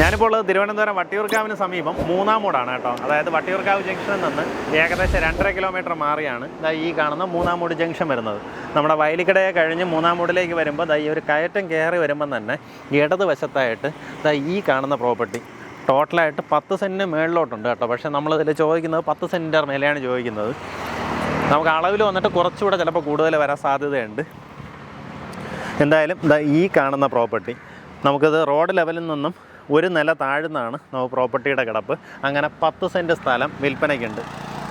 ഞാനിപ്പോൾ ഉള്ളത് തിരുവനന്തപുരം വട്ടിയൂർക്കാവിന് സമീപം മൂന്നാം മൂടാണ് കേട്ടോ. അതായത് വട്ടിയൂർക്കാവ് ജംഗ്ഷനിൽ നിന്ന് ഏകദേശം രണ്ടര കിലോമീറ്റർ മാറിയാണ് ദാ ഈ കാണുന്ന മൂന്നാം മൂട് ജംഗ്ഷൻ വരുന്നത്. നമ്മുടെ വയലിക്കടയെ കഴിഞ്ഞ് മൂന്നാം മൂടിലേക്ക് വരുമ്പോൾ ദാ ഈ ഒരു കയറ്റം കയറി വരുമ്പം തന്നെ ഇടതുവശത്തായിട്ട് ദാ ഈ കാണുന്ന പ്രോപ്പർട്ടി ടോട്ടലായിട്ട് പത്ത് സെന്റിന് മേളിലോട്ടുണ്ട് കേട്ടോ. പക്ഷേ നമ്മളിതിൽ ചോദിക്കുന്നത് പത്ത് സെന്റിന്റെ മേലെയാണ് ചോദിക്കുന്നത്. നമുക്ക് അളവിൽ വന്നിട്ട് കുറച്ചുകൂടെ ചിലപ്പോൾ കൂടുതൽ വരാൻ സാധ്യതയുണ്ട്. എന്തായാലും ഈ കാണുന്ന പ്രോപ്പർട്ടി നമുക്കിത് റോഡ് ലെവലിൽ നിന്നും ഒരു നില താഴ്ന്നാണ് നമുക്ക് പ്രോപ്പർട്ടിയുടെ കിടപ്പ്. അങ്ങനെ പത്ത് സെന്റ് സ്ഥലം വിൽപ്പനയ്ക്കുണ്ട്.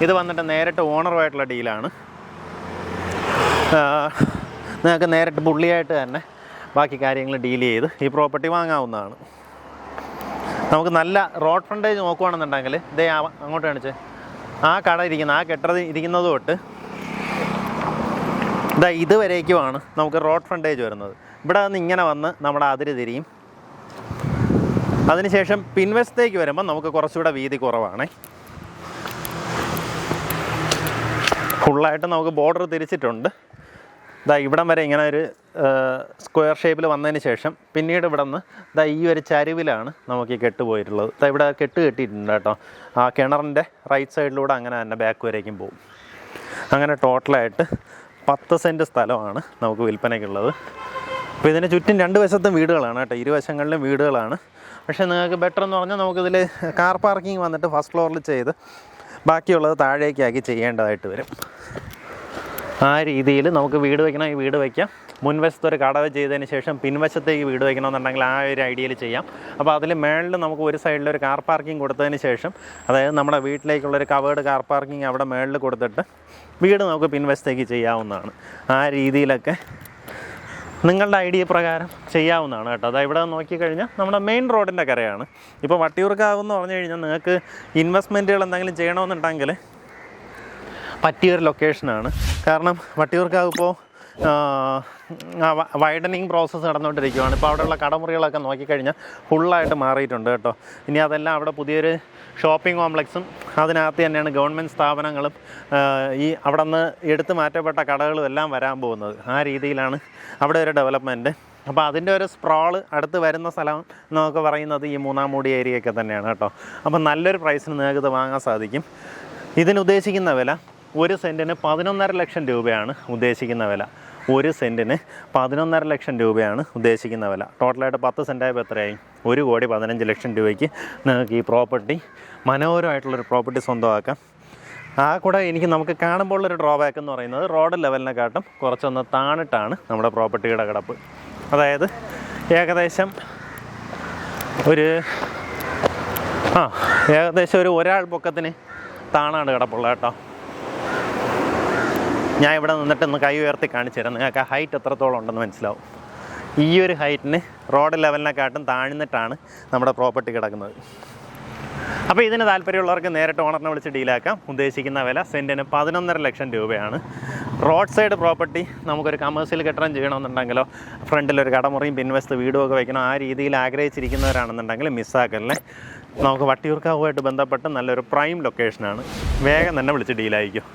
ഇത് വന്നിട്ട് നേരിട്ട് ഓണറുമായിട്ടുള്ള ഡീലാണ്. നിങ്ങൾക്ക് നേരിട്ട് പുള്ളിയായിട്ട് തന്നെ ബാക്കി കാര്യങ്ങൾ ഡീൽ ചെയ്ത് ഈ പ്രോപ്പർട്ടി വാങ്ങാവുന്നതാണ്. നമുക്ക് നല്ല റോഡ് ഫ്രണ്ടേജ് നോക്കുകയാണെന്നുണ്ടെങ്കിൽ ഇതേ അങ്ങോട്ട് കാണിച്ച്. ആ കട ഇരിക്കുന്ന ആ കെട്ടത് ഇരിക്കുന്നത് തൊട്ട് ഇതാ ഇതുവരേക്കുമാണ് നമുക്ക് റോഡ് ഫ്രണ്ടേജ് വരുന്നത്. ഇവിടെ നിന്ന് ഇങ്ങനെ വന്ന് നമ്മുടെ അതിര് തിരിയും. അതിനുശേഷം പിൻവശത്തേക്ക് വരുമ്പോൾ നമുക്ക് കുറച്ചുകൂടെ വീതി കുറവാണ്. ഫുള്ളായിട്ട് നമുക്ക് ബോർഡർ തിരിച്ചിട്ടുണ്ട്. ഇതാ ഇവിടം വരെ ഇങ്ങനെ ഒരു സ്ക്വയർ ഷേപ്പിൽ വന്നതിന് ശേഷം പിന്നീട് ഇവിടെ നിന്ന് ഇതാ ഈ ഒരു ചരിവിലാണ് നമുക്ക് ഈ കെട്ട് പോയിട്ടുള്ളത് ഇതാ ഇവിടെ കെട്ട് കെട്ടിയിട്ടുണ്ട് കേട്ടോ. ആ കിണറിന്റെ റൈറ്റ് സൈഡിലൂടെ അങ്ങനെ തന്നെ ബാക്ക് വരേക്കും പോകും. അങ്ങനെ ടോട്ടലായിട്ട് പത്ത് സെന്റ് സ്ഥലമാണ് നമുക്ക് വിൽപ്പനയ്ക്കുള്ളത്. അപ്പോൾ ഇതിന് ചുറ്റും രണ്ട് വശത്തും വീടുകളാണ് കേട്ടോ. ഇരുവശങ്ങളിലും വീടുകളാണ്. പക്ഷേ നിങ്ങൾക്ക് ബെറ്റർ എന്ന് പറഞ്ഞാൽ നമുക്കിതിൽ കാർ പാർക്കിംഗ് വന്നിട്ട് ഫസ്റ്റ് ഫ്ലോറിൽ ചെയ്ത് ബാക്കിയുള്ളത് താഴേക്കാക്കി ചെയ്യേണ്ടതായിട്ട് വരും. ആ രീതിയിൽ നമുക്ക് വീട് വയ്ക്കണമെങ്കിൽ വീട് വയ്ക്കാം മുൻവശത്ത് ഒരു കടവ് ചെയ്തതിന് ശേഷം പിൻവശത്തേക്ക് വീട് വയ്ക്കണമെന്നുണ്ടെങ്കിൽ ആ ഒരു ഐഡിയയിൽ ചെയ്യാം. അപ്പോൾ അതിൽ മേളിൽ നമുക്ക് ഒരു സൈഡിൽ ഒരു കാർ പാർക്കിംഗ് കൊടുത്തതിന് ശേഷം അതായത് നമ്മുടെ വീട്ടിലേക്കുള്ളൊരു കവേർഡ് കാർ പാർക്കിംഗ് അവിടെ മേളിൽ കൊടുത്തിട്ട് വീട് നമുക്ക് പിൻവശത്തേക്ക് ചെയ്യാവുന്നതാണ്. ആ രീതിയിലൊക്കെ നിങ്ങളുടെ ഐഡിയ പ്രകാരം ചെയ്യാവുന്നതാണ് കേട്ടോ. അതായത് ഇവിടെ നോക്കിക്കഴിഞ്ഞാൽ നമ്മുടെ മെയിൻ റോഡിന്റെ കരയാണ്. ഇപ്പോൾ വട്ടിയൂർക്കാവെന്ന് പറഞ്ഞു കഴിഞ്ഞാൽ നിങ്ങൾക്ക് ഇൻവെസ്റ്റ്മെന്റുകൾ എന്തെങ്കിലും ചെയ്യണമെന്നുണ്ടെങ്കിൽ പറ്റിയൊരു ലൊക്കേഷനാണ് കാരണം വട്ടിയൂർക്കാവ് ഇപ്പോൾ വൈഡനിങ് പ്രോസസ്സ് നടന്നുകൊണ്ടിരിക്കുകയാണ് ഇപ്പോൾ അവിടെയുള്ള കടമുറികളൊക്കെ നോക്കിക്കഴിഞ്ഞാൽ ഫുള്ളായിട്ട് മാറിയിട്ടുണ്ട് കേട്ടോ. ഇനി അതെല്ലാം അവിടെ പുതിയൊരു ഷോപ്പിംഗ് കോംപ്ലക്സും അതിനകത്ത് തന്നെയാണ് ഗവൺമെന്റ് സ്ഥാപനങ്ങളും ഈ അവിടെ നിന്ന് എടുത്തു മാറ്റപ്പെട്ട കടകളും എല്ലാം വരാൻ പോകുന്നത്. ആ രീതിയിലാണ് അവിടെ ഒരു ഡെവലപ്മെന്റ് അപ്പോൾ അതിന്റെ ഒരു സ്പ്രോൾ അടുത്ത് വരുന്ന സ്ഥലം എന്നൊക്കെ പറയുന്നത് ഈ മൂന്നാം മൂടി ഏരിയയൊക്കെ തന്നെയാണ് കേട്ടോ. അപ്പോൾ നല്ലൊരു പ്രൈസിന് നിങ്ങൾക്ക് ഇത് വാങ്ങാൻ സാധിക്കും. ഇതിനുദ്ദേശിക്കുന്ന വില ഒരു സെന്റിന് പതിനൊന്നര ലക്ഷം രൂപയാണ് ഉദ്ദേശിക്കുന്ന വില. ഒരു സെന്റിന് പതിനൊന്നര ലക്ഷം രൂപയാണ് ഉദ്ദേശിക്കുന്ന വില. ടോട്ടലായിട്ട് പത്ത് സെന്റായപ്പോൾ എത്രയായി? ഒരു കോടി പതിനഞ്ച് ലക്ഷം രൂപയ്ക്ക് നിങ്ങൾക്ക് ഈ പ്രോപ്പർട്ടി മനോഹരമായിട്ടുള്ളൊരു പ്രോപ്പർട്ടി സ്വന്തമാക്കാം. ആ കൂടെ എനിക്ക് നമുക്ക് കാണുമ്പോൾ ഒരു ഡ്രോബാക്ക് എന്ന് പറയുന്നത് റോഡ് ലെവലിനെക്കാട്ടും കുറച്ചൊന്ന് താണിട്ടാണ് നമ്മുടെ പ്രോപ്പർട്ടിയുടെ കിടപ്പ്. അതായത് ഏകദേശം ഒരു ആ ഏകദേശം ഒരു ഒരാൾ പൊക്കത്തിന് താണാണ് കിടപ്പുള്ളത് കേട്ടോ. ഞാൻ ഇവിടെ നിന്നിട്ട് ഒന്ന് കൈ ഉയർത്തി കാണിച്ചു തരാം. നിങ്ങൾക്ക് ആ ഹൈറ്റ് എത്രത്തോളം ഉണ്ടെന്ന് മനസ്സിലാവും. ഈ ഒരു ഹൈറ്റിന് റോഡ് ലെവലിനെക്കാട്ടും താഴ്ന്നിട്ടാണ് നമ്മുടെ പ്രോപ്പർട്ടി കിടക്കുന്നത്. അപ്പോൾ ഇതിന് താല്പര്യമുള്ളവർക്ക് നേരിട്ട് ഓണറിനെ വിളിച്ച് ഡീലാക്കാം ഉദ്ദേശിക്കുന്ന വില സെന്റിന് പതിനൊന്നര ലക്ഷം രൂപയാണ്. റോഡ് സൈഡ് പ്രോപ്പർട്ടി നമുക്കൊരു കമേഴ്സ്യൽ കെട്ടിടം ചെയ്യണമെന്നുണ്ടെങ്കിലോ ഫ്രണ്ടിലൊരു കടമുറിയും പിൻവശത്ത് വീടും ഒക്കെ വയ്ക്കണം ആ രീതിയിൽ ആഗ്രഹിച്ചിരിക്കുന്നവരാണെന്നുണ്ടെങ്കിൽ മിസ്സാക്കല്ലേ. നമുക്ക് വട്ടിയൂർക്കാവുമായിട്ട് ബന്ധപ്പെട്ട് നല്ലൊരു പ്രൈം ലൊക്കേഷനാണ് വേഗം തന്നെ വിളിച്ച് ഡീലായിരിക്കും